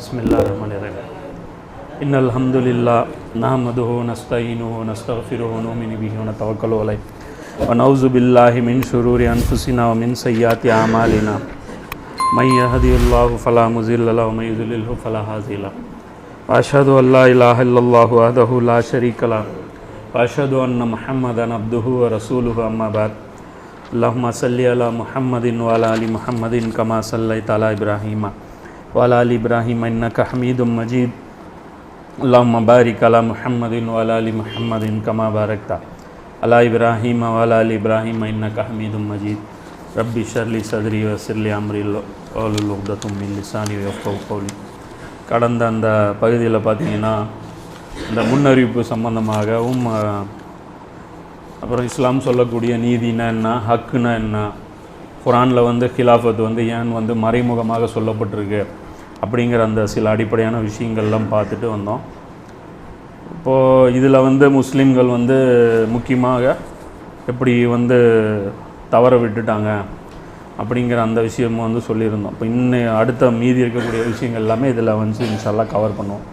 بسم الله الرحمن الرحيم. إن الحمد لله نحمده ونستعينه ونستغفره ونؤمن به ونتوكل عليه. ونعوذ بالله من شرور أنفسنا ومن سيئات أعمالنا. من يهدي الله فلا مضل له ومن يضلله فلا هادي له. وأشهد أن لا إله إلا الله وحده لا شريك له. وأشهد أن محمدا عبده ورسوله أما بعد. اللهم صل على محمد وعلى آل محمد كما صليت على إبراهيم. வலால் இப்ராஹிம் இன்னக்க ஹமீதும் மஜீத் அல்லாம் மபாரிக் அலா முஹம்மதின் வலாலி முஹம்மதின் கமா பாரக்தா அலா இப்ராஹிம் வலால் இப்ராஹிம் இன்னக்க ஹமீதும் மஜீத் ரப்பி ஷர்லி சதுரி வசிர்லி அம்ரில் ஓலுலுக்தத்தும் மின் லிசானி கௌலி கடந்த அந்த பகுதியில் பார்த்தீங்கன்னா இந்த முன்னறிவிப்பு சம்பந்தமாகவும் அப்புறம் இஸ்லாம் சொல்லக்கூடிய நீதினா என்ன ஹக்குனா என்ன குரானில் வந்து ஹிலாஃபத் வந்து ஏன் வந்து மறைமுகமாக சொல்லப்பட்டிருக்கு? அப்படிங்கிற அந்த சில அடிப்படையான விஷயங்கள்லாம் பார்த்துட்டு வந்தோம். இப்போது இதில் வந்து முஸ்லீம்கள் வந்து முக்கியமாக எப்படி வந்து தவற விட்டுட்டாங்க அப்படிங்கிற அந்த விஷயமும் வந்து சொல்லியிருந்தோம். இப்போ இன்னும் அடுத்த மீதி இருக்கக்கூடிய விஷயங்கள் எல்லாமே இதில் வந்து இன்ஷால்லாம் கவர் பண்ணுவோம்.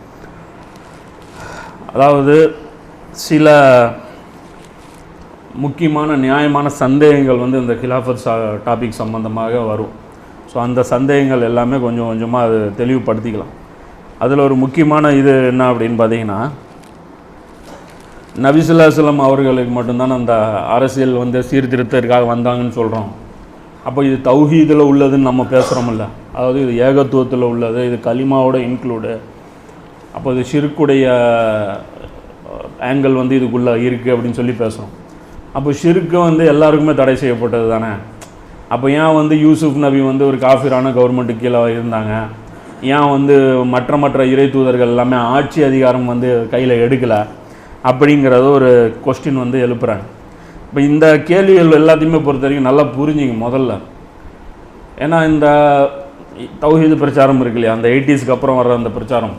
அதாவது சில முக்கியமான நியாயமான சந்தேகங்கள் வந்து இந்த கிலாஃபர் டாபிக் சம்மந்தமாக வரும். ஸோ அந்த சந்தேகங்கள் எல்லாமே கொஞ்சம் கொஞ்சமாக அது தெளிவுபடுத்திக்கலாம். அதில் ஒரு முக்கியமான இது என்ன அப்படின்னு பார்த்தீங்கன்னா நபிசுல்லாஸ்லம் அவர்களுக்கு மட்டும்தான் அந்த அரசியல் வந்து சீர்திருத்தத்திற்காக வந்தாங்கன்னு சொல்கிறோம் அப்போ இது தௌஹீதில் உள்ளதுன்னு நம்ம பேசுகிறோம்ல அதாவது இது ஏகத்துவத்தில் உள்ளது இது கலிமாவோட இன்க்ளூடு அப்போ இது ஷிருக்குடைய ஆங்கிள் வந்து இதுக்குள்ளே இருக்குது அப்படின்னு சொல்லி பேசுகிறோம் அப்போ ஷிருக்கு வந்து எல்லாருக்குமே தடை செய்யப்பட்டது தானே அப்போ ஏன் வந்து யூசுப் நபி வந்து ஒரு காஃபிரான கவர்மெண்ட்டுக்கு கீழே இருந்தாங்க? ஏன் வந்து மற்ற மற்ற இறை தூதர்கள் எல்லாமே ஆட்சி அதிகாரம் வந்து கையில் எடுக்கலை? அப்படிங்கிறத ஒரு கொஸ்டின் வந்து எழுப்புறாங்க. இப்போ இந்த கேள்விகள் எல்லாத்தையுமே பொறுத்த வரைக்கும் நல்லா புரிஞ்சுங்க முதல்ல. ஏன்னா இந்த தௌஹீது பிரச்சாரம் இருக்கு இல்லையா? அந்த எயிட்டிஸ்க்கு அப்புறம் வர்ற அந்த பிரச்சாரம்.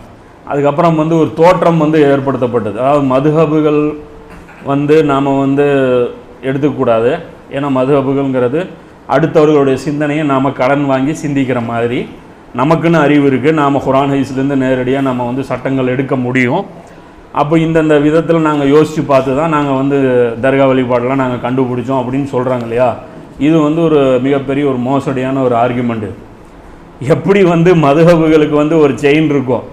அதுக்கப்புறம் வந்து ஒரு தோற்றம் வந்து ஏற்படுத்தப்பட்டது. அதாவது மதுஹபுகள் வந்து நாம் வந்து எடுத்துக்கூடாது ஏன்னா மதுஹபுகள்ங்கிறது அடுத்தவர்களுடைய சிந்தனையை நாம் கடன் வாங்கி சிந்திக்கிற மாதிரி நமக்குன்னு அறிவு இருக்குது நாம் குரான் ஹைஸ்லேருந்து நேரடியாக நம்ம வந்து சட்டங்கள் எடுக்க முடியும். அப்போ இந்தந்த விதத்தில் நாங்கள் யோசித்து பார்த்து தான் நாங்கள் வந்து தர்கா வழிபாடெல்லாம் நாங்கள் கண்டுபிடிச்சோம் அப்படின்னு சொல்கிறாங்க இல்லையா? இது வந்து ஒரு மிகப்பெரிய ஒரு மோசடியான ஒரு ஆர்குமெண்ட்டு எப்படி வந்து மதுஹபுகளுக்கு வந்து ஒரு செயின் இருக்கும்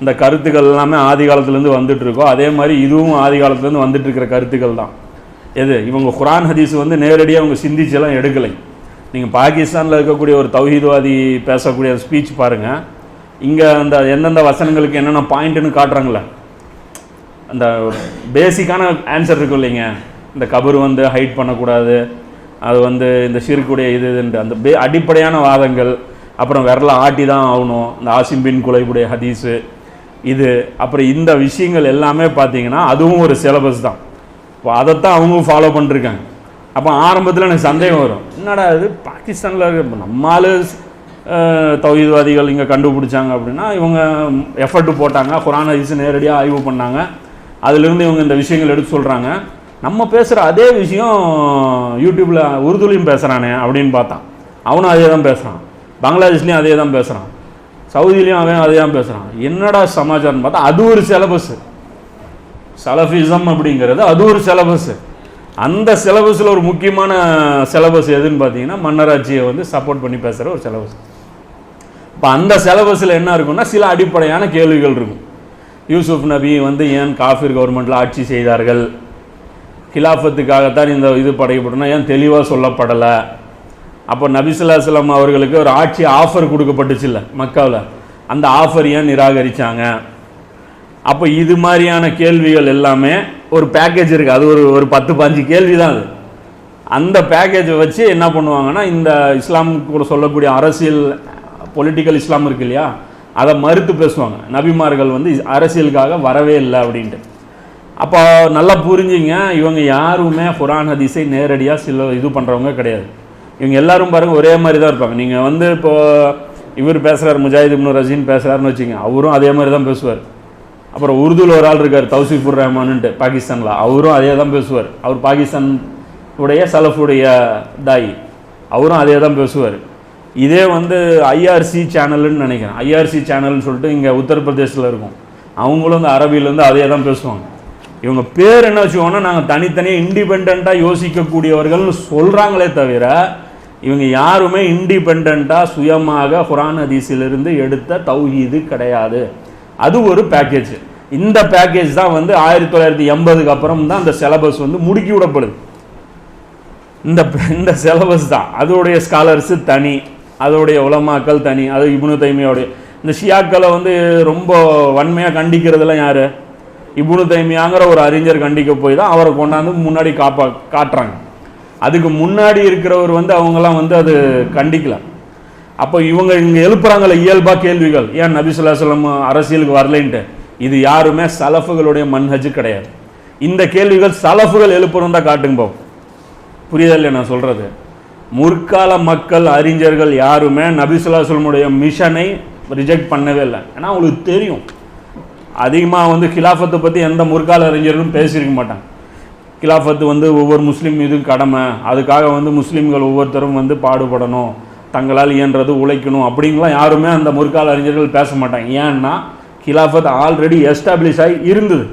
இந்த கருத்துக்கள் எல்லாமே ஆதி காலத்துலேருந்து வந்துட்டு அதே மாதிரி இதுவும் ஆதி காலத்துலேருந்து வந்துட்டு இருக்கிற கருத்துக்கள் தான். எது? இவங்க குரான் ஹதீஸ் வந்து நேரடியாக அவங்க சிந்திச்செல்லாம் எடுக்கலை. நீங்கள் பாகிஸ்தானில் இருக்கக்கூடிய ஒரு தௌஹீத்வாதி பேசக்கூடிய ஸ்பீச் பாருங்கள் இங்கே அந்த எந்தெந்த வசனங்களுக்கு என்னென்ன பாயிண்ட்டுன்னு காட்டுறாங்களே அந்த பேசிக்கான ஆன்சர் இருக்கும் இல்லைங்க. இந்த கபர் வந்து ஹைட் பண்ணக்கூடாது. அது வந்து இந்த சிறுக்குடைய இது இதுன்ட்டு அந்த பே அடிப்படையான வாதங்கள். அப்புறம் விரல ஆட்டி தான் ஆகணும். இந்த ஆசிம்பின் குலைபுடைய ஹதீஸு இது. அப்புறம் இந்த விஷயங்கள் எல்லாமே பார்த்தீங்கன்னா அதுவும் ஒரு சிலபஸ் தான். இப்போ அதைத்தான் அவங்க ஃபாலோ பண்ணிருக்காங்க. அப்போ ஆரம்பத்தில் எனக்கு சந்தேகம் வரும். என்னடா இது? பாகிஸ்தானில் இருக்க. நம்மால் தௌஹீத்வாதிகள் இங்கே கண்டுபிடிச்சாங்க அப்படின்னா இவங்க எஃபர்ட் போட்டாங்க. குரான் ஹதீஸ் நேரடியாக ஆய்வு பண்ணாங்க. அதுலேருந்து இவங்க இந்த விஷயங்கள் எடுத்து சொல்கிறாங்க நம்ம பேசுகிற அதே விஷயம் யூடியூப்பில் உருதுலையும் பேசுகிறானே அப்படின்னு பார்த்தான். அவனும் அதே தான் பேசுகிறான் பங்களாதேஷ்லேயும் அதே தான் பேசுகிறான் சவுதிலையும் அவன் அதே தான் பேசுகிறான் என்னடா சமாச்சாரம்னு பார்த்தா அது ஒரு சிலபஸ் சலஃபிசம் அப்படிங்கிறது அது ஒரு சிலபஸ். அந்த சிலபஸில் ஒரு முக்கியமான சிலபஸ் எதுன்னு பார்த்தீங்கன்னா மன்னராட்சியை வந்து சப்போர்ட் பண்ணி பேசுகிற ஒரு சிலபஸ். இப்போ அந்த சிலபஸில் என்ன இருக்கும்னா சில அடிப்படையான கேள்விகள் இருக்கும். யூசுஃப் நபி வந்து ஏன் காஃபிர் கவர்மெண்ட்டில் ஆட்சி செய்தார்கள்? கிலாஃபத்துக்காகத்தான் இந்த இது படைக்கப்பட்டனா ஏன் தெளிவாக சொல்லப்படலை? அப்போ நபிசுல்லாஸ்லாம் அவர்களுக்கு ஒரு ஆட்சி ஆஃபர் கொடுக்கப்பட்டுச்சுல்ல மக்காவில். அந்த ஆஃபர் ஏன் நிராகரித்தாங்க அப்போ இது மாதிரியான கேள்விகள் எல்லாமே ஒரு பேக்கேஜ் இருக்குது அது ஒரு ஒரு பத்து பாஞ்சு கேள்வி தான் அது. அந்த பேக்கேஜை வச்சு என்ன பண்ணுவாங்கன்னா இந்த இஸ்லாம் கூட சொல்லக்கூடிய அரசியல் பொலிட்டிக்கல் இஸ்லாம் இருக்கு இல்லையா? அதை மறுத்து பேசுவாங்க. நபிமார்கள் வந்து அரசியலுக்காக வரவே இல்லை அப்படின்ட்டு. அப்போ நல்லா புரிஞ்சுங்க இவங்க யாருமே குரான் ஹதீஸை நேரடியாக சில இது பண்ணுறவங்க கிடையாது. இவங்க எல்லாரும் பாருங்கள் ஒரே மாதிரி தான் இருப்பாங்க. நீங்கள் வந்து இப்போ இவர் பேசுகிறார் முஜாஹித் இப்னு ரஜீன் பேசுகிறாருன்னு வச்சுங்க அவரும் அதே மாதிரி தான் பேசுவார். அப்புறம் உருதுல ஒரு ஆள் இருக்கார் தௌசிஃபுர் ரஹ்மான்ட்டு பாகிஸ்தானில். அவரும் அதே தான் பேசுவார். அவர் பாகிஸ்தான் உடைய சலஃபுடைய தாய். அவரும் அதே தான் பேசுவார். இதே வந்து ஐஆர்சி சேனல்னு நினைக்கிறேன். ஐஆர்சி சேனல்னு சொல்லிட்டு இங்கே உத்தரப்பிரதேசில் இருக்கும். அவங்களும் இந்த அரபியிலேருந்து அதே தான் பேசுவாங்க. இவங்க பேர் என்ன வச்சுக்கோன்னா நாங்கள் தனித்தனியாக இண்டிபெண்ட்டாக யோசிக்கக்கூடியவர்கள்னு சொல்கிறாங்களே தவிர இவங்க யாருமே இண்டிபெண்ட்டாக சுயமாக குரான் அதிசிலிருந்து எடுத்த தௌஹீது கிடையாது. அது ஒரு பேக்கேஜ் இந்த பேக்கேஜ் தான் வந்து ஆயிரத்தி தொள்ளாயிரத்தி எண்பதுக்கு அப்புறம் தான் அந்த சிலபஸ் வந்து முடுக்கி விடப்படுது. இந்த இந்த சிலபஸ் தான். அதோடைய ஸ்காலர்ஸு தனி அதோடைய உலமாக்கள் தனி அது இப்னு தைமியோடைய இந்த ஷியாக்களை வந்து ரொம்ப வன்மையாக கண்டிக்கிறதெல்லாம் யார்? இப்னு தைமியாங்கிற ஒரு அறிஞர் கண்டிக்க போய் தான் அவரை கொண்டாந்து முன்னாடி காப்பா காட்டுறாங்க. அதுக்கு முன்னாடி இருக்கிறவர் வந்து அவங்கெல்லாம் வந்து அது கண்டிக்கல. அப்போ இவங்க இங்கே எழுப்புறாங்கல்ல இயல்பாக கேள்விகள். ஏன் நபிசுல்லா சொல்லம் அரசியலுக்கு வரலைன்ட்டு? இது யாருமே சலஃபுகளுடைய மன்ஹஜ் கிடையாது. இந்த கேள்விகள் சலஃபுகள் எழுப்புறோம் தான் காட்டுங்க பாப்போம் நான் சொல்கிறது முற்கால மக்கள் அறிஞர்கள் யாருமே நபிசுல்லாசலமுடைய மிஷனை ரிஜெக்ட் பண்ணவே இல்லை. ஏன்னா அவங்களுக்கு தெரியும். அதிகமாக வந்து கிலாஃபத்தை பற்றி எந்த முற்கால அறிஞர்களும் பேசியிருக்க மாட்டாங்க. கிலாஃபத்து வந்து ஒவ்வொரு முஸ்லீம் மீதும் கடமை. அதுக்காக வந்து முஸ்லீம்கள் ஒவ்வொருத்தரும் வந்து பாடுபடணும். தங்களால் இயன்றது உழைக்கணும். அப்படிங்கலாம் யாருமே அந்த முற்கால அறிஞர்கள் பேச மாட்டாங்க. ஏன்னா கிலாஃபத் ஆல்ரெடி எஸ்டாப்ளிஷ் ஆகி இருந்தது.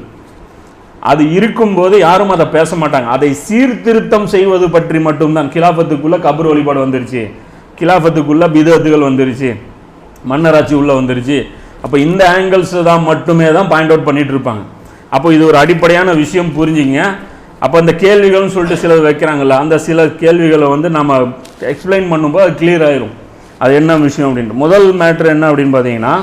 அது இருக்கும்போது யாரும் அதை பேச மாட்டாங்க. அதை சீர்திருத்தம் செய்வது பற்றி மட்டும்தான். கிலாஃபத்துக்குள்ளே கபர் வழிபாடு வந்துருச்சு. கிலாஃபத்துக்குள்ளே பிதத்துகள் வந்துருச்சு. மன்னராட்சி உள்ளே வந்துருச்சு. அப்போ இந்த ஆங்கிள்ஸ் தான் மட்டுமே தான் பாயிண்ட் அவுட் பண்ணிட்டு இருப்பாங்க. அப்போ இது ஒரு அடிப்படையான விஷயம் புரிஞ்சுங்க. அப்போ அந்த கேள்விகள்னு சொல்லிட்டு சிலர் வைக்கிறாங்கல்ல அந்த சில கேள்விகளை வந்து நம்ம எக்ஸ்பிளைன் பண்ணும்போது அது கிளியர் ஆயிரும். அது என்ன விஷயம் அப்படின்ட்டு. முதல் மேட்ரு என்ன அப்படின்னு பார்த்தீங்கன்னா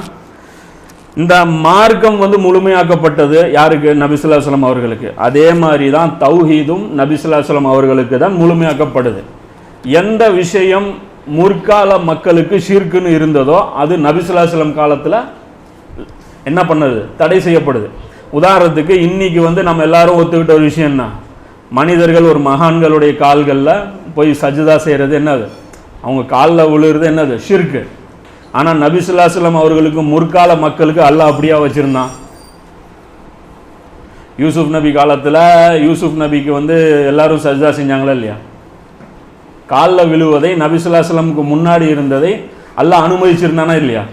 இந்த மார்க்கம் வந்து முழுமையாக்கப்பட்டது யாருக்கு? நபிசுல்லாஸ்லம் அவர்களுக்கு. அதே மாதிரி தான் தௌஹீதும் நபிசுல்லாஸ்லம் அவர்களுக்கு தான் முழுமையாக்கப்படுது எந்த விஷயம் முற்கால மக்களுக்கு ஷிர்க்குன்னு இருந்ததோ அது நபிசுல்லாஸ்லம் காலத்தில் என்ன பண்ணது? தடை செய்யப்படுது. உதாரணத்துக்கு இன்னைக்கு வந்து நம்ம எல்லாரும் ஒத்துக்கிட்ட ஒரு விஷயம் என்ன? மனிதர்கள் ஒரு மகான்களுடைய கால்களில் போய் சஜிதா செய்கிறது என்னது? அவங்க காலில் விழுகிறது என்னது? ஷிர்க்கு. ஆனால் நபிசுல்லாசலம் அவர்களுக்கு முற்கால மக்களுக்கு அல்லாஹ் அப்படியா வச்சுருந்தான். யூசுப் நபி காலத்தில் யூசுப் நபிக்கு வந்து எல்லாரும் சஜ்தா செஞ்சாங்களா இல்லையா? காலில் விழுவதை நபிசுல்லாசலமுக்கு முன்னாடி இருந்ததை அல்லாஹ் அனுமதிச்சிருந்தானா இல்லையா?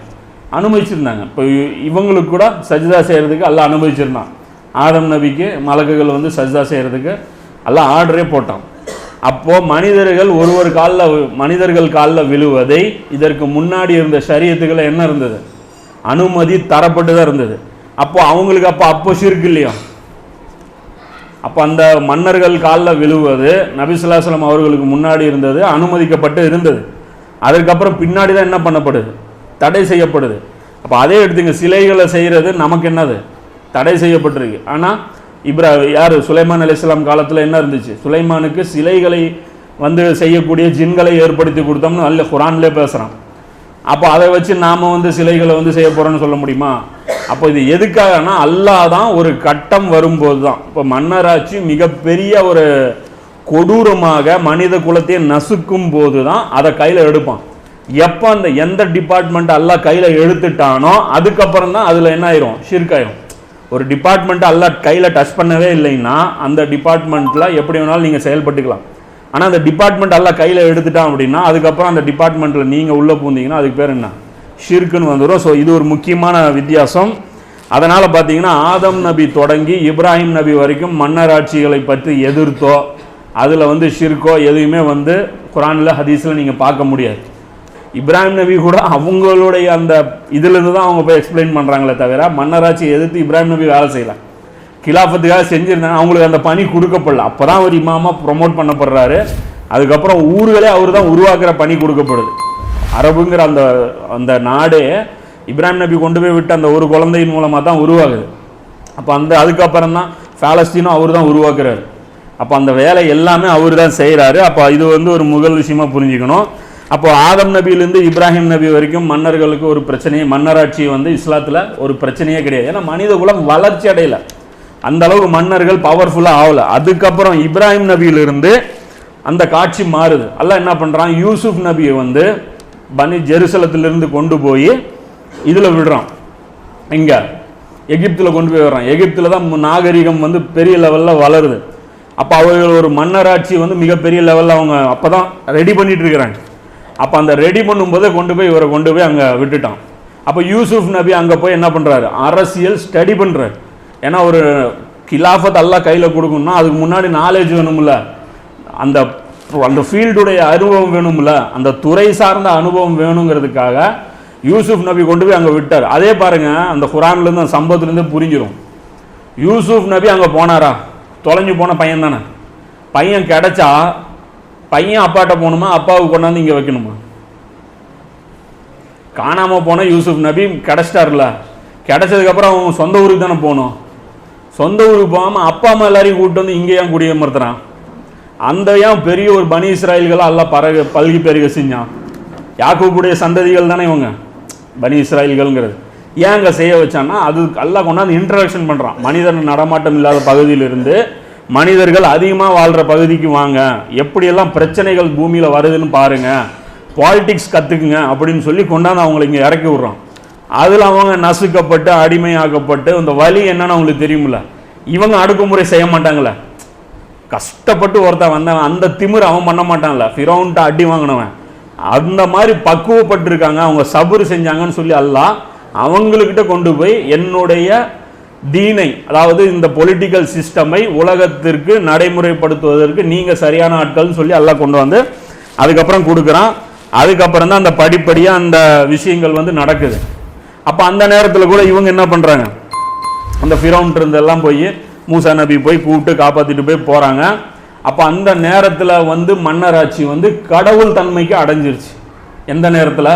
அனுமதிச்சிருந்தாங்க. இப்போ இவங்களுக்கு கூட சஜ்தா செய்கிறதுக்கு எல்லாம் அனுமதிச்சிருந்தான். ஆதம் நபிக்கு மலக்குகள் வந்து சஜ்தா செய்கிறதுக்கு எல்லாம் ஆர்டரே போட்டான். அப்போ மனிதர்கள் ஒரு ஒரு காலில் மனிதர்கள் காலில் விழுவதை இதற்கு முன்னாடி இருந்த சரியத்துக்களை என்ன இருந்தது? அனுமதி தரப்பட்டு தான் இருந்தது. அப்போ அவங்களுக்கு அப்போ அப்போ ஷிர்க் இல்லையா? அப்போ அந்த மன்னர்கள் காலில் விழுவது நபிசுல்லாஸ்லம் அவர்களுக்கு முன்னாடி இருந்தது அனுமதிக்கப்பட்டு இருந்தது. அதுக்கப்புறம் பின்னாடி தான் என்ன பண்ணப்படுது? தடை செய்யப்படுது. அப்போ அதே எடுத்துங்க. சிலைகளை செய்கிறது நமக்கு என்னது? தடை செய்யப்பட்டிருக்கு. ஆனால் இப்ரா யார்? சுலைமான் அலிஸ்லாம் காலத்தில் என்ன இருந்துச்சு? சுலைமானுக்கு சிலைகளை வந்து செய்யக்கூடிய ஜின்களை ஏற்படுத்தி கொடுத்தோம்னு நல்ல குரான்லேயே பேசுகிறான் அப்போ அதை வச்சு நாம் வந்து சிலைகளை வந்து செய்ய போகிறோன்னு சொல்ல முடியுமா? அப்போ இது எதுக்காகனா அல்லாஹ் தான் ஒரு கட்டம் வரும்போது தான் இப்போ மன்னராட்சி மிகப்பெரிய ஒரு கொடூரமாக மனித குலத்தையே நசுக்கும் போது தான் அதை கையில் எடுப்பான். எப்போ அந்த எந்த டிபார்ட்மெண்ட் அல்லா கையில் எடுத்துட்டானோ அதுக்கப்புறம் தான் அதில் என்ன ஆயிரும்? ஷிர்க் ஆயிரும். ஒரு டிபார்ட்மெண்ட்டை அல்ல கையில் டச் பண்ணவே இல்லைன்னா அந்த டிபார்ட்மெண்ட்டில் எப்படி வேணாலும் நீங்கள் செயல்பட்டுக்கலாம். ஆனால் அந்த டிபார்ட்மெண்ட் எல்லாம் கையில் எடுத்துட்டான் அப்படின்னா அதுக்கப்புறம் அந்த டிபார்ட்மெண்ட்டில் நீங்கள் உள்ளே பூந்தீங்கன்னா அதுக்கு பேர் என்ன? ஷிர்க்குன்னு வந்துடும் ஸோ இது ஒரு முக்கியமான வித்தியாசம். அதனால் பார்த்தீங்கன்னா ஆதம் நபி தொடங்கி இப்ராஹிம் நபி வரைக்கும் மன்னராட்சிகளை பற்றி எதிர்த்தோ அதில் வந்து ஷிர்கோ எதுவுமே வந்து குரானில் ஹதீஸில் நீங்கள் பார்க்க முடியாது. இப்ராஹிம் நபி கூட அவங்களுடைய அந்த இதுலேருந்து தான் அவங்க போய் எக்ஸ்பிளைன் பண்ணுறாங்களே தவிர மன்னராட்சி எதிர்த்து இப்ராஹிம் நபி வேலை செய்யலாம் கிலாஃபத்துக்காக செஞ்சுருந்தாங்க. அவங்களுக்கு அந்த பணி கொடுக்கப்படல. அப்போ தான் அவர் இமாமா ப்ரொமோட் பண்ணப்படுறாரு. அதுக்கப்புறம் ஊர்களே அவர் தான் உருவாக்குற பணி கொடுக்கப்படுது. அரபுங்கிற அந்த அந்த நாடே இப்ராஹிம் நபி கொண்டு போய் விட்டு அந்த ஒரு குழந்தையின் மூலமாக தான் உருவாகுது. அப்போ அந்த அதுக்கப்புறம் தான் பாலஸ்தீனும் அவர் தான் உருவாக்குறாரு. அப்போ அந்த வேலை எல்லாமே அவர் தான் செய்கிறாரு அப்போ இது வந்து ஒரு முதல் விஷயமா புரிஞ்சுக்கணும். அப்போ ஆதம் நபியிலேருந்து இப்ராஹிம் நபி வரைக்கும் மன்னர்களுக்கு ஒரு பிரச்சனையே மன்னராட்சி வந்து இஸ்லாத்தில் ஒரு பிரச்சனையே கிடையாது. ஏன்னா மனித குலம் வளர்ச்சி அடையல. அந்த அளவுக்கு மன்னர்கள் பவர்ஃபுல்லாக ஆகல. அதுக்கப்புறம் இப்ராஹிம் நபியிலிருந்து அந்த காட்சி மாறுது. அல்ல என்ன பண்ணுறான் யூசுப் நபியை வந்து பனி ஜெருசலத்திலிருந்து கொண்டு போய் இதில் விடுறான். இங்கே எகிப்தில் கொண்டு போய் வர்றான் எகிப்தில் தான் நாகரிகம் வந்து பெரிய லெவலில் வளருது. அப்போ அவர்கள் ஒரு மன்னராட்சி வந்து மிகப்பெரிய லெவலில் அவங்க அப்போ தான் ரெடி பண்ணிட்டு இருக்கிறாங்க. அப்போ அந்த ரெடி பண்ணும்போதே கொண்டு போய் இவரை கொண்டு போய் அங்கே விட்டுட்டான். அப்போ யூசுப் நபி அங்கே போய் என்ன பண்ணுறாரு அரசியல் ஸ்டடி பண்ணுறாரு ஏன்னா ஒரு கிலாஃபத் எல்லாம் கையில் கொடுக்கணும்னா அதுக்கு முன்னாடி நாலேஜ் வேணும்ல. அந்த அந்த ஃபீல்டுடைய அனுபவம் வேணும்ல. அந்த துறை சார்ந்த அனுபவம் வேணுங்கிறதுக்காக யூசுப் நபி கொண்டு போய் அங்கே விட்டார். அதே பாருங்க அந்த குரான்லேருந்து அந்த சம்பவத்துலேருந்து புரிஞ்சிடும் யூசுப் நபி அங்கே போனாரா? தொலைஞ்சு போன பையன் தானே. பையன் கிடச்சா பையன் அப்பாட்ட போகணுமா? அப்பாவுக்கு கொண்டாந்து இங்கே வைக்கணுமா? காணாமல் போன யூசுப் நபி கிடச்சிட்டார்ல. கிடச்சதுக்கப்புறம் அவன் சொந்த ஊருக்கு தானே போகணும். சொந்த ஊருக்கு போகாமல் அப்பா அம்மா எல்லாரையும் கூப்பிட்டு வந்து இங்கே ஏன் குடியமர்த்துறான் அந்த ஏன் பெரிய ஒரு பனி இஸ்ராயல்களை எல்லாம் பரக பல்கி பெருக செஞ்சான். யாக்கூப்புடைய சந்ததிகள் தானே இவங்க? பனி இஸ்ராயல்கள்ங்கிறது. ஏன் அங்கே செய்ய வச்சான்னா அது எல்லாம் கொண்டாந்து இன்ட்ரடக்ஷன் பண்ணுறான் மனிதன் நடமாட்டம் இல்லாத பகுதியிலிருந்து மனிதர்கள் அதிகமாக வாழ்கிற பகுதிக்கு வாங்க. எப்படியெல்லாம் பிரச்சனைகள் பூமியில் வருதுன்னு பாருங்க. பாலிடிக்ஸ் கற்றுக்குங்க அப்படின்னு சொல்லி கொண்டாந்து அவங்களை இங்கே இறக்கி விட்றோம். அதில் அவங்க நசுக்கப்பட்டு அடிமையாக்கப்பட்டு இந்த வலி என்னன்னு அவங்களுக்கு தெரியுமில்ல இவங்க அடக்குமுறை செய்ய மாட்டாங்களே. கஷ்டப்பட்டு ஒருத்தன் வந்தவன் அந்த திமிர் அவன் பண்ண மாட்டான்ல. ஃபிரௌன்ட்ட அடி வாங்கினவன். அந்த மாதிரி பக்குவப்பட்டிருக்காங்க. அவங்க சபுறு செஞ்சாங்கன்னு சொல்லி அல்ல அவங்களுக்கிட்ட கொண்டு போய் என்னுடைய தீனை அதாவது இந்த பொலிட்டிக்கல் சிஸ்டமை உலகத்திற்கு நடைமுறைப்படுத்துவதற்கு நீங்கள் சரியான ஆட்கள்னு சொல்லி எல்லாம் கொண்டு வந்து அதுக்கப்புறம் கொடுக்குறான். அதுக்கப்புறம் தான் அந்த படிப்படியாக அந்த விஷயங்கள் வந்து நடக்குது. அப்போ அந்த நேரத்தில் கூட இவங்க என்ன பண்ணுறாங்க அந்த ஃபிரௌன்ட் இருந்தெல்லாம் போய் மூசா நபி போய் கூப்பிட்டு காப்பாற்றிட்டு போய் போகிறாங்க அப்போ அந்த நேரத்தில் வந்து மன்னராட்சி வந்து கடவுள் தன்மைக்கு அடைஞ்சிருச்சு. எந்த நேரத்தில்?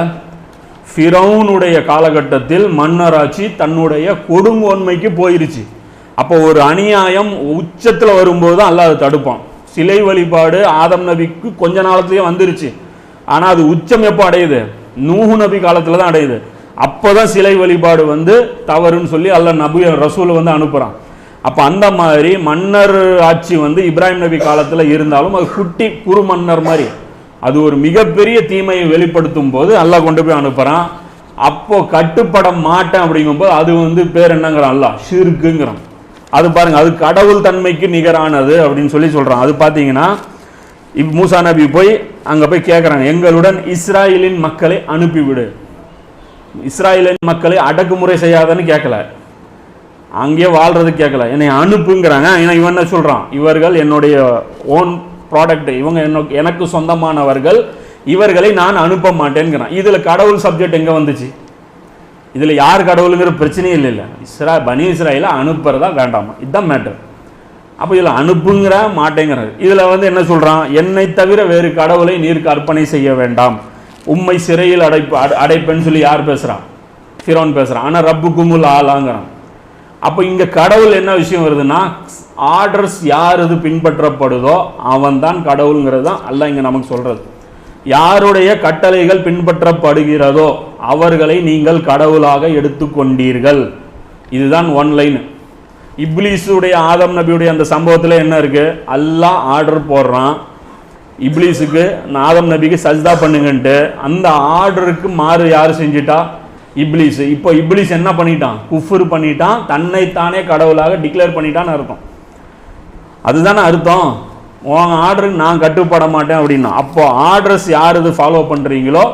ஃபிரௌனுடைய காலகட்டத்தில் மன்னராட்சி தன்னுடைய கொடுங்கோன்மைக்கு போயிருச்சு. அப்போ ஒரு அநியாயம் உச்சத்தில் வரும்போது தான் அல்லாத தடுப்பான். சிலை வழிபாடு ஆதம் நபிக்கு கொஞ்ச நாளத்துலேயே வந்துருச்சு. ஆனால் அது உச்சம் எப்போ அடையுது? நூஹு நபி காலத்தில் தான் அடையுது. அப்போ தான் சிலை வழிபாடு வந்து தவறுன்னு சொல்லி அல்ல நபி ரசூலை வந்து அனுப்புகிறான் அப்போ அந்த மாதிரி மன்னர் ஆட்சி வந்து இப்ராஹிம் நபி காலத்தில் இருந்தாலும் அது குட்டி குறு மன்னர் மாதிரி. அது ஒரு மிகப்பெரிய தீமையை வெளிப்படுத்தும் போது நல்லா கொண்டு போய் அனுப்புகிறான் அப்போ கட்டுப்பட மாட்டேன் அப்படிங்கும்போது அது வந்து பேர் என்னங்கிறான் அல்லாஹ்? ஷிர்க்குங்கிறான். அது பாருங்க அது கடவுள் தன்மைக்கு நிகரானது அப்படின்னு சொல்லி சொல்கிறான் அது பார்த்தீங்கன்னா இப் மூசா நபி போய் அங்கே போய் கேட்குறாங்க எங்களுடன் இஸ்ராயலின் மக்களை அனுப்பிவிடு. இஸ்ராயலின் மக்களை அடக்குமுறை செய்யாதன்னு கேட்கல அங்கேயே வாழ்றது கேட்கல என்னை அனுப்புங்கிறாங்க. ஏன்னா இவன் என்ன சொல்கிறான் இவர்கள் என்னுடைய ஓன் ப்ராடக்ட் இவங்க என்ன- எனக்கு சொந்தமானவர்கள் இவர்களை நான் அனுப்ப மாட்டேங்கிறான் இதில் கடவுள் சப்ஜெக்ட் எங்கே வந்துச்சு? இதில் யார் கடவுளுங்கிற பிரச்சனையே இல்லை இல்லை இஸ்ரா பனி இஸ்ராயில் அனுப்புறதா வேண்டாமா? இதுதான் மேட்டர் அப்போ இதில் அனுப்புங்கிற மாட்டேங்கிறாரு. இதில் வந்து என்ன சொல்கிறான் என்னை தவிர வேறு கடவுளை நீர் கற்பனை செய்ய வேண்டாம். உண்மை சிறையில் அடைப்பு அடைப்பேன்னு சொல்லி யார் பேசுகிறான் ஃபிரோன் பேசுகிறான் ஆனால் ரப்பு குமுல் ஆளாங்கிறான். அப்போ இங்கே கடவுள் என்ன விஷயம் வருதுன்னா ஆர்டர்ஸ் யார் இது பின்பற்றப்படுதோ அவன் தான் கடவுளுங்கிறது தான் அல்ல இங்கே நமக்கு சொல்கிறது யாருடைய கட்டளைகள் பின்பற்றப்படுகிறதோ அவர்களை நீங்கள் கடவுளாக எடுத்துக்கொண்டீர்கள். இதுதான் ஒன் லைன் இப்லீஸுடைய ஆதம் நபியுடைய அந்த சம்பவத்தில் என்ன இருக்குது அல்லாஹ் ஆர்டர் போடுறான். இப்லீஸுக்கு ஆதம் நபிக்கு சஜ்தா பண்ணுங்கன்ட்டு அந்த ஆர்டருக்கு மாறு யார் செஞ்சிட்டா? இப்லீஸ். இப்போ இப்லீஸ் என்ன பண்ணிட்டான்? குஃபுர் பண்ணிட்டான். தன்னைத்தானே கடவுளாக டிக்ளேர் பண்ணிட்டான்னு அர்த்தம். அதுதானே அர்த்தம். உன் ஆர்டருக்கு நான் கட்டுப்பட மாட்டேன் அப்படின்னா. அப்போ ஆர்டர்ஸ் யார் இது ஃபாலோ பண்ணுறீங்களோ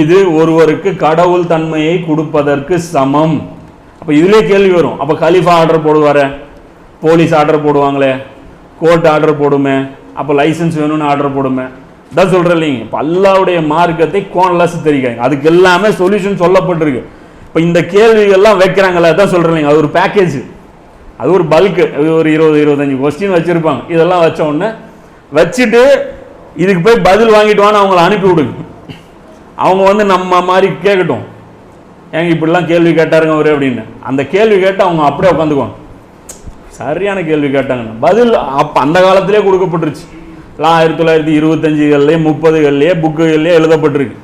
இது ஒருவருக்கு கடவுள் தன்மையை கொடுப்பதற்கு சமம். அப்போ இதிலே கேள்வி வரும். அப்போ கலிஃபா ஆர்டர் போடுவார்? போலீஸ் ஆர்டர் போடுவாங்களே? கோர்ட் ஆர்டர் போடுமே? அப்போ லைசன்ஸ் வேணும்னு ஆர்டர் போடுமே? இதான் சொல்கிறேன் இல்லைங்க. இப்போ அல்லாவுடைய மார்க்கத்தை கோன்லஸ் தெரிவிக்கிறாங்க அதுக்கு எல்லாமே சொல்யூஷன் சொல்லப்பட்டிருக்கு. இப்போ இந்த கேள்விகள்லாம் வைக்கிறாங்களே தான் சொல்கிறேன் இல்லைங்க. அது ஒரு பேக்கேஜ் அது ஒரு பல்க்கு அது ஒரு இருபது இருபத்தஞ்சு கொஸ்டின் வச்சுருப்பாங்க. இதெல்லாம் வச்ச உடனே வச்சுட்டு இதுக்கு போய் பதில் வாங்கிட்டு வான்னு அவங்கள அனுப்பி விடுங்க. அவங்க வந்து நம்ம மாதிரி கேட்கட்டும். ஏங்க இப்படிலாம் கேள்வி கேட்டாருங்க அவரு அப்படின்னு. அந்த கேள்வி கேட்டு அவங்க அப்படியே உட்காந்துக்குவாங்க. சரியான கேள்வி கேட்டாங்க. பதில் அப்போ அந்த காலத்திலே கொடுக்கப்பட்டுருச்சு. ஆயிரத்தி தொள்ளாயிரத்தி இருபத்தஞ்சுகள்லேயே முப்பதுகள்லேயே புக்குகள்லேயே எழுதப்பட்டிருக்கு.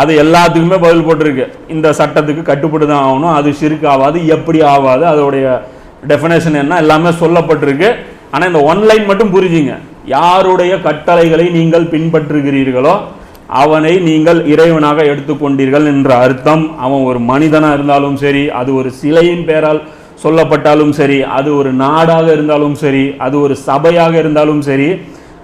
அது எல்லாத்துக்குமே பதில் போட்டிருக்கு. இந்த சட்டத்துக்கு கட்டுப்பட்டு தான் ஆகணும். அது சிறுக்கு ஆகாது எப்படி ஆகாது அதோடைய டெஃபினேஷன் என்ன எல்லாமே சொல்லப்பட்டிருக்கு. ஆனால் இந்த ஒன்லைன் மட்டும் புரிஞ்சுங்க. யாருடைய கட்டளைகளை நீங்கள் பின்பற்றுகிறீர்களோ அவனை நீங்கள் இறைவனாக எடுத்துக்கொண்டீர்கள் என்ற அர்த்தம். அவன் ஒரு மனிதனாக இருந்தாலும் சரி அது ஒரு சிலையின் பெயரால் சொல்லப்பட்டாலும் சரி அது ஒரு நாடாக இருந்தாலும் சரி அது ஒரு சபையாக இருந்தாலும் சரி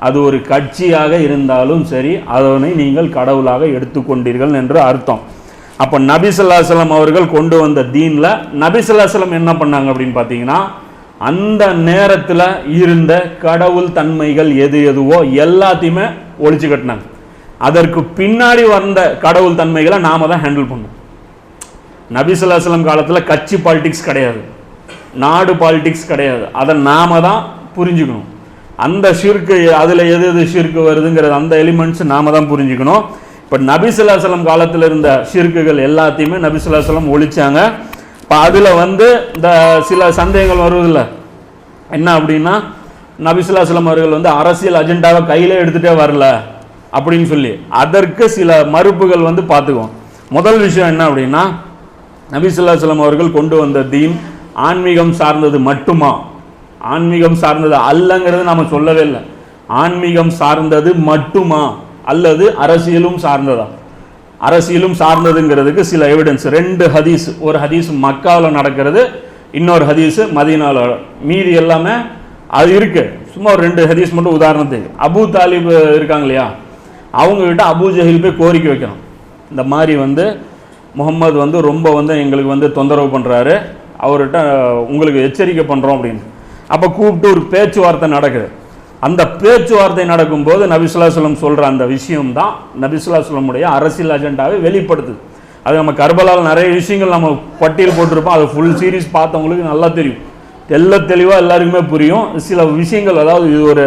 அது ஒரு கட்சியாக இருந்தாலும் சரி அதனை நீங்கள் கடவுளாக எடுத்துக்கொண்டீர்கள் என்று அர்த்தம். அப்போ நபிசல்லாசலம் அவர்கள் கொண்டு வந்த தீனில் நபிசல்லாசலம் என்ன பண்ணாங்க அப்படின்னு பார்த்தீங்கன்னா அந்த நேரத்தில் இருந்த கடவுள் தன்மைகள் எது எதுவோ எல்லாத்தையுமே ஒழிச்சு கட்டினாங்க. அதற்கு பின்னாடி வந்த கடவுள் தன்மைகளை நாம தான் ஹேண்டில் பண்ணோம் நபிசுல்லாஸ்லம் காலத்தில் கட்சி பாலிடிக்ஸ் கிடையாது. நாடு பாலிடிக்ஸ் கிடையாது. அதை நாம தான் புரிஞ்சுக்கணும். அந்த ஷிர்க்கு அதில் எது எது ஷிர்க்கு வருதுங்கிறது அந்த எலிமெண்ட்ஸ் நாம தான் புரிஞ்சுக்கணும். இப்போ நபிசுல்லாசலம் காலத்தில் இருந்த ஷிர்க்குகள் எல்லாத்தையுமே நபிசுல்லாசலம் ஒழிச்சாங்க. இப்போ அதில் வந்து இந்த சில சந்தேகங்கள் வருவதில்ல. என்ன அப்படின்னா நபிசுல்லாசலம் அவர்கள் வந்து அரசியல் அஜெண்டாவை கையிலே எடுத்துகிட்டே வரல அப்படின்னு சொல்லி அதற்கு சில மறுப்புகள் வந்து பார்த்துக்குவோம். முதல் விஷயம் என்ன அப்படின்னா நபிசுல்லாசலம் அவர்கள் கொண்டு வந்த தீன் ஆன்மீகம் சார்ந்தது மட்டுமா? ஆன்மீகம் சார்ந்தது அல்லங்கிறது நாம் சொல்லவே இல்லை. ஆன்மீகம் சார்ந்தது மட்டுமா? அல்லது அரசியலும் சார்ந்ததா? அரசியலும் சார்ந்ததுங்கிறதுக்கு சில எவிடன்ஸ் ரெண்டு ஹதீஸ் ஒரு ஹதீஸ் மக்காவில் நடக்கிறது இன்னொரு ஹதீஸ் மதீனாவில் மீதி எல்லாமே அது இருக்குது சும்மா ஒரு ரெண்டு ஹதீஸ் மட்டும் உதாரணத்துக்கு. அபு தாலிப் இருக்காங்க இல்லையா? அவங்கக்கிட்ட அபு ஜஹில் போய் கோரிக்கை வைக்கணும். இந்த மாதிரி வந்து முகம்மது வந்து ரொம்ப வந்து எங்களுக்கு வந்து தொந்தரவு பண்ணுறாரு அவர்கிட்ட உங்களுக்கு எச்சரிக்கை பண்ணுறோம் அப்படின்னு. அப்போ கூப்பிட்டு ஒரு பேச்சுவார்த்தை நடக்குது. அந்த பேச்சுவார்த்தை நடக்கும்போது நபிசுல்லாஸ்லம் சொல்கிற அந்த விஷயம் தான் நபிசுல்லாஸ்லமுடைய அரசியல் அஜெண்டாவை வெளிப்படுத்துது. அது நம்ம கர்பலால் நிறைய விஷயங்கள் நம்ம பட்டியல் போட்டிருப்போம். அது ஃபுல் சீரிஸ் பார்த்தவங்களுக்கு நல்லா தெரியும். தெல்ல தெளிவாக எல்லாருக்குமே புரியும். சில விஷயங்கள் அதாவது இது ஒரு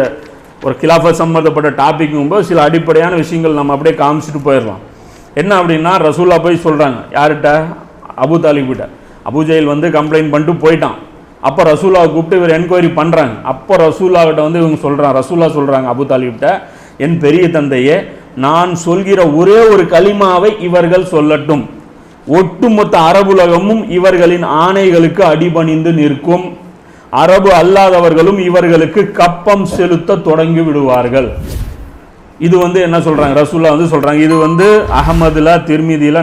ஒரு கிலாஃபர் சம்மந்தப்பட்ட டாபிக்கும்போது சில அடிப்படையான விஷயங்கள் நம்ம அப்படியே காமிச்சிட்டு போயிடலாம். என்ன அப்படின்னா ரசூலா போய் சொல்கிறாங்க யார்கிட்ட? அபு தாலிபிட்ட அபுஜெயில் வந்து கம்ப்ளைண்ட் பண்ணிட்டு போயிட்டான். அப்போ ரசூலாவை கூப்பிட்டு இவர் என்கொயரி பண்ணுறாங்க அப்போ ரசூல்லாவிட்ட வந்து இவங்க சொல்கிறாங்க ரசூல்லா சொல்கிறாங்க அபு தாலிப்கிட்ட என் பெரிய தந்தையே நான் சொல்கிற ஒரே ஒரு கலிமாவை இவர்கள் சொல்லட்டும். ஒட்டுமொத்த அரபுலகமும் இவர்களின் ஆணைகளுக்கு அடிபணிந்து நிற்கும். அரபு அல்லாதவர்களும் இவர்களுக்கு கப்பம் செலுத்த தொடங்கி விடுவார்கள். இது வந்து என்ன சொல்கிறாங்க ரசூல்லா வந்து சொல்கிறாங்க இது வந்து அகமதுலா திருமிதியில